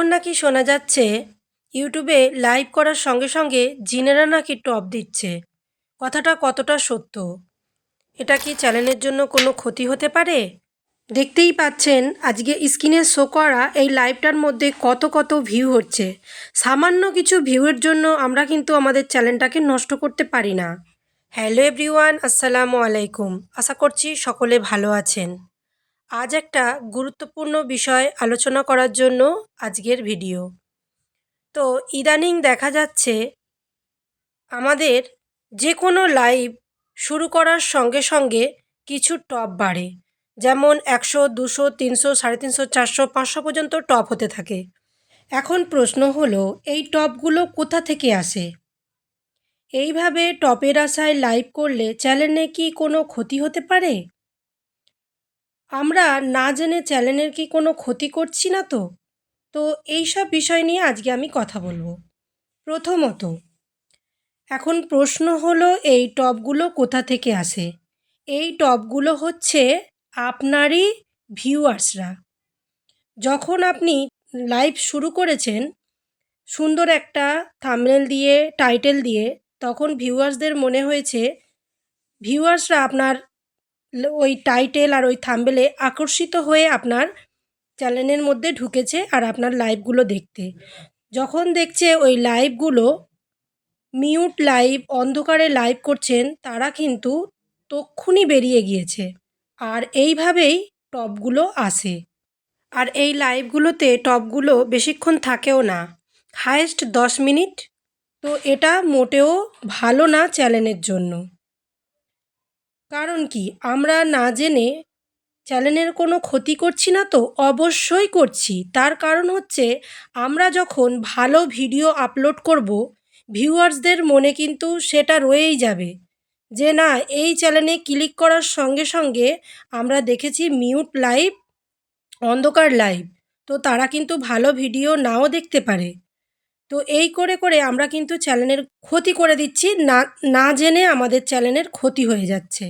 এখন নাকি শোনা যাচ্ছে, ইউটিউবে লাইভ করার সঙ্গে সঙ্গে জিনেরা নাকি টপ দিচ্ছে। কথাটা কতটা সত্য? এটা কি চ্যানেলের জন্য কোনো ক্ষতি হতে পারে? দেখতেই পাচ্ছেন, আজকে স্ক্রিনে শো করা এই লাইভটার মধ্যে কত কত ভিউ হচ্ছে। সামান্য কিছু ভিউয়ের জন্য আমরা কিন্তু আমাদের চ্যানেলটাকে নষ্ট করতে পারি না। হ্যালো এভরিওয়ান, আসসালামু আলাইকুম। আশা করছি সকলে ভালো আছেন। আজ একটা গুরুত্বপূর্ণ বিষয় আলোচনা করার জন্য আজকের ভিডিও। তো ইদানিং দেখা যাচ্ছে আমাদের যে কোনো লাইভ শুরু করার সঙ্গে সঙ্গে কিছু টপ বাড়ে। যেমন একশো, দুশো, তিনশো, সাড়ে তিনশো, চারশো, পাঁচশো পর্যন্ত টপ হতে থাকে। এখন প্রশ্ন হলো, এই টপগুলো কোথা থেকে আসে? এইভাবে টপের আশায় লাইভ করলে চ্যানেলে কি কোনো ক্ষতি হতে পারে? আমরা না জেনে চ্যানেলের কি কোনো ক্ষতি করছি না তো? তো এই সব বিষয় নিয়ে আজকে আমি কথা বলব। প্রথমত, এখন প্রশ্ন হলো এই টপগুলো কোথা থেকে আসে? এই টপগুলো হচ্ছে আপনারই ভিউয়ার্সরা। যখন আপনি লাইভ শুরু করেছেন, সুন্দর একটা থামনেল দিয়ে, টাইটেল দিয়ে, তখন ভিউয়ার্সদের মনে হয়েছে, ভিউয়ার্সরা আপনার ওই টাইটেল আর ওই থাম্বেলে আকর্ষিত হয়ে আপনার চ্যানেলের মধ্যে ঢুকেছে আর আপনার লাইভগুলো দেখতে। যখন দেখছে ওই লাইভগুলো মিউট লাইভ অন্ধকারে লাইভ করছেন, তারা কিন্তু তক্ষুনি বেরিয়ে গিয়েছে। আর এইভাবেই টপগুলো আসে। আর এই লাইভগুলোতে টপগুলো বেশিক্ষণ থাকেও না। হায়েস্ট দশ মিনিট। তো এটা মোটেও ভালো না চ্যানেলের জন্য। কারণ কি? আমরা না জেনে চ্যানেলের কোনো ক্ষতি করছি না তো? অবশ্যই করছি। তার কারণ হচ্ছে, আমরা যখন ভালো ভিডিও আপলোড করব, ভিউয়ার্সদের মনে কিন্তু সেটা রয়েই যাবে। যে না, এই চ্যানেলে ক্লিক করার সঙ্গে সঙ্গে আমরা দেখেছি মিউট লাইভ, অন্ধকার লাইভ। তো তারা কিন্তু ভালো ভিডিও নাও দেখতে পারে। তো এই করে করে আমরা কিন্তু চ্যানেলের ক্ষতি করে দিচ্ছি। না না জেনে আমাদের চ্যানেলের ক্ষতি হয়ে যাচ্ছে।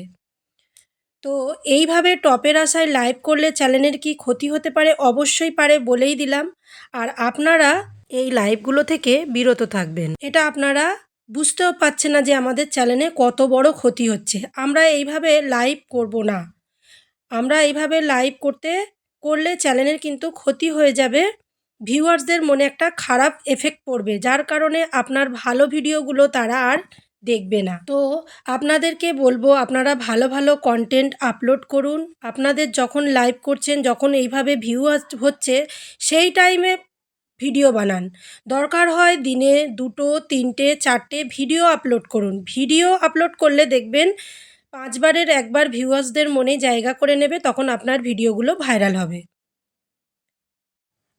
তো এইভাবে টপের আশায় লাইভ করলে চ্যানেলের কি ক্ষতি হতে পারে? অবশ্যই পারে বলেই দিলাম। আর আপনারা এই লাইভগুলো থেকে বিরত থাকবেন। এটা আপনারা বুঝতেও পারছে না যে আমাদের চ্যানেলে কত বড় ক্ষতি হচ্ছে। আমরা এইভাবে লাইভ করব না। আমরা এইভাবে লাইভ করতে, করলে চ্যানেলের কিন্তু ক্ষতি হয়ে যাবে ভিউয়ার্সদের মনে একটা খারাপ এফেক্ট পড়বে, যার কারণে আপনার ভালো ভিডিওগুলো তারা আর দেখবে না। তো আপনাদেরকে বলব, আপনারা ভালো ভালো কন্টেন্ট আপলোড করুন। আপনাদের যখন লাইভ করছেন, যখন এইভাবে ভিউ হচ্ছে, সেই টাইমে ভিডিও বানান। দরকার হয় দিনে দুটো, তিনটে, চারটে ভিডিও আপলোড করুন। ভিডিও আপলোড করলে দেখবেন পাঁচবারের একবার ভিউয়ার্সদের মনে জায়গা করে নেবে, তখন আপনার ভিডিওগুলো ভাইরাল হবে।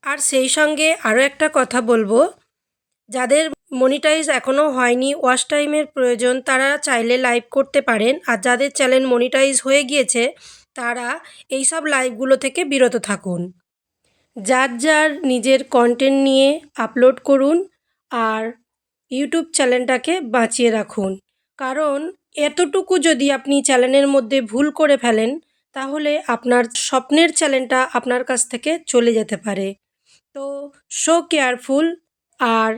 আর সেই সঙ্গে আরও একটা কথা বলব। যাদের মনিটাইজ এখনও হয়নি ওয়াশ টাইমের প্রয়োজন, তারা চাইলে লাইভ করতে পারেন। আর যাদের চ্যানেল মনিটাইজ হয়ে গিয়েছে, তারা এই সব লাইভগুলো থেকে বিরত থাকুন। যার যার নিজের কন্টেন্ট নিয়ে আপলোড করুন আর ইউটিউব চ্যানেলটাকে বাঁচিয়ে রাখুন। কারণ এতটুকু যদি আপনি চ্যানেলের মধ্যে ভুল করে ফেলেন, তাহলে আপনার স্বপ্নের চ্যানেলটা আপনার কাছ থেকে চলে যেতে পারে। তো শো কেয়ারফুল আর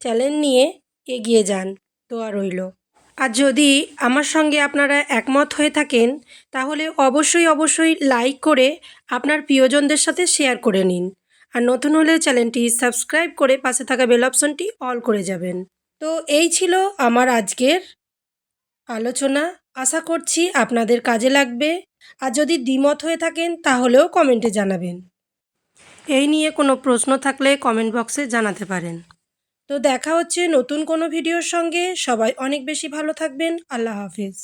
চ্যালেঞ্জ নিয়ে এগিয়ে যান দোয়া রইল। আর যদি আমার সঙ্গে আপনারা একমত হয়ে থাকেন, তাহলে অবশ্যই অবশ্যই লাইক করে আপনার প্রিয়জনদের সাথে শেয়ার করে নিন। আর নতুন হলে চ্যানেলটি সাবস্ক্রাইব করে পাশে থাকা বেল অপশনটি অল করে যাবেন। তো এই ছিল আমার আজকের আলোচনা। আশা করছি আপনাদের কাজে লাগবে। আর যদি দ্বিমত হয়ে থাকেন, তাহলেও কমেন্টে জানাবেন। এই নিয়ে কোনো প্রশ্ন থাকলে কমেন্ট বক্সে জানাতে পারেন। তো দেখা হচ্ছে নতুন কোনো ভিডিওর সঙ্গে। সবাই অনেক বেশি ভালো থাকবেন। আল্লাহ হাফিজ।